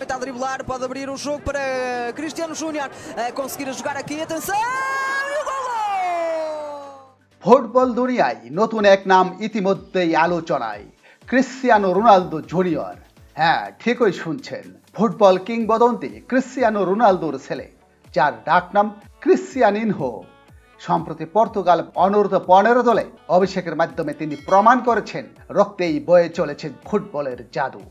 Está a driblar, pode abrir o jogo para Cristiano Júnior a conseguir jogar aqui. Atenção! E o golo! Football দুনিয়ায় নতুন এক নাম ইতিমধ্যেই আলোচনায় Cristiano Ronaldo junior হ্যাঁ ঠিকই শুনছেন ফুটবল কিংবদন্তি ক্রিশ্চিয়ানো রোনালদোর ছেলে যার ডাকনাম ক্রিশ্চিয়ানিনহো সম্প্রতি পর্তুগাল অনূর্ধ্ব পনেরো দলে অভিষেকের মাধ্যমে তিনি প্রমাণ করেছেন রক্তেই বয়ে চলেছে ফুটবলের জাদু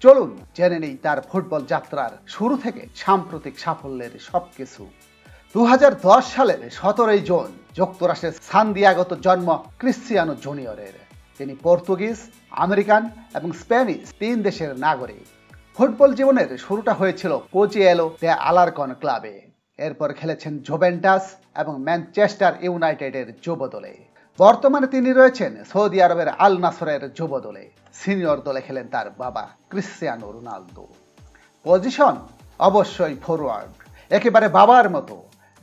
চলুন জেনে নেই তার ফুটবল যাত্রার শুরু থেকে সাম্প্রতিক সাফল্যের সবকিছু। দু হাজার দশ সালের সতেরোই জুন যুক্তরাষ্ট্রের সান্দিয়াগত জন্ম ক্রিশ্চিয়ানো জুনিয়রের। তিনি পর্তুগিজ, আমেরিকান এবং স্প্যানিশ তিন দেশের নাগরিক। ফুটবল জীবনের শুরুটা হয়েছিল কোচিয়েলো দে আলারকন ক্লাবে। এরপর খেলেছেন জোভেন্টাস এবং ম্যানচেস্টার ইউনাইটেডের যুব দলে বর্তমানে তিনি রয়েছেন সৌদি আরবের আল নাসরের যুব দলে সিনিয়র দলে খেলেন তার বাবা ক্রিশ্চিয়ানো রোনালদো। পজিশন অবশ্যই ফরওয়ার্ড একেবারে বাবার মতো।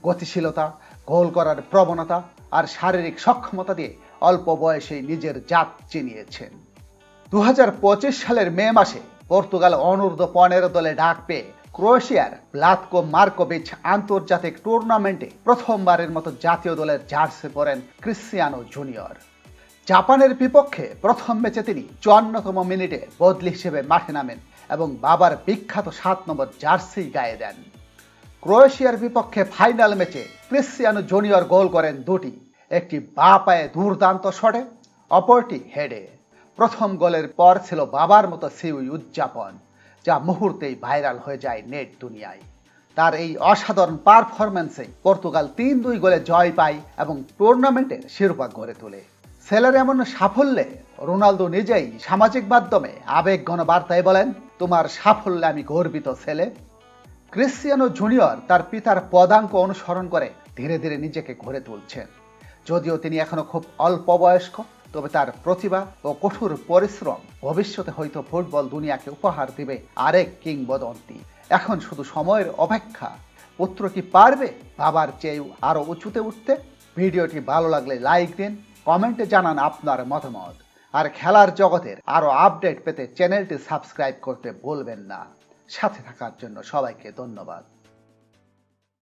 গতিশীলতা, গোল করার প্রবণতা আর শারীরিক সক্ষমতা দিয়ে অল্প বয়সেই নিজের জাত চিনিয়েছেন। দু হাজার পঁচিশ সালের মে মাসে পর্তুগাল অনূর্ধ্ব পনেরো দলে ডাক পেয়ে ক্রোয়েশিয়ার ব্লাতকো মার্কোভিচ আন্তর্জাতিক টুর্নামেন্টে প্রথমবারের মতো জাতীয় দলের জার্সি পরেন ক্রিশ্চিয়ানো জুনিয়র। জাপানের বিপক্ষে প্রথম ম্যাচে তিনি চুয়ান্নতম মিনিটে বদলি হিসেবে মাঠে নামেন এবং বাবার বিখ্যাত সাত নম্বর জার্সি গায়ে দেন। ক্রোয়েশিয়ার বিপক্ষে ফাইনাল ম্যাচে ক্রিশ্চিয়ানো জুনিয়র গোল করেন দুটি, একটি বা পায়ে দুর্দান্ত শটে, অপরটি হেডে। প্রথম গোলের পর ছিল বাবার মতো সিউই উদযাপন। যা মুহূর্তেই ভাইরাল হয়ে যায় নেট দুনিয়ায়। তার এই অসাধারণ পারফরম্যান্সে পর্তুগাল তিন দুই গোলে জয় পায় এবং টুর্নামেন্টের শিরোপা গড়ে তোলে। ছেলের এমন সাফল্যে রোনালদো নিজেই সামাজিক মাধ্যমে আবেগ গণবার্তায় বলেন, তোমার সাফল্যে আমি গর্বিত ছেলে ক্রিশ্চিয়ানো জুনিয়র তার পিতার পদাঙ্ক অনুসরণ করে ধীরে ধীরে নিজেকে গড়ে তুলছেন। যদিও তিনি এখনও খুব অল্প বয়স্ক তবে তার প্রতিভা ও কঠোর পরিশ্রম ভবিষ্যতে হয়তো ফুটবল দুনিয়াকে উপহার দিবে আরেক কিংবদন্তি। এখন শুধু সময়ের অপেক্ষা। পুত্র কি পারবে বাবার চেয়ে আরও উঁচুতে উঠতে? ভিডিওটি ভালো লাগলে লাইক দিন, কমেন্টে জানান আপনার মতামত। আর খেলার জগতের আরও আপডেট পেতে চ্যানেলটি সাবস্ক্রাইব করতে ভুলবেন না। সাথে থাকার জন্য সবাইকে ধন্যবাদ।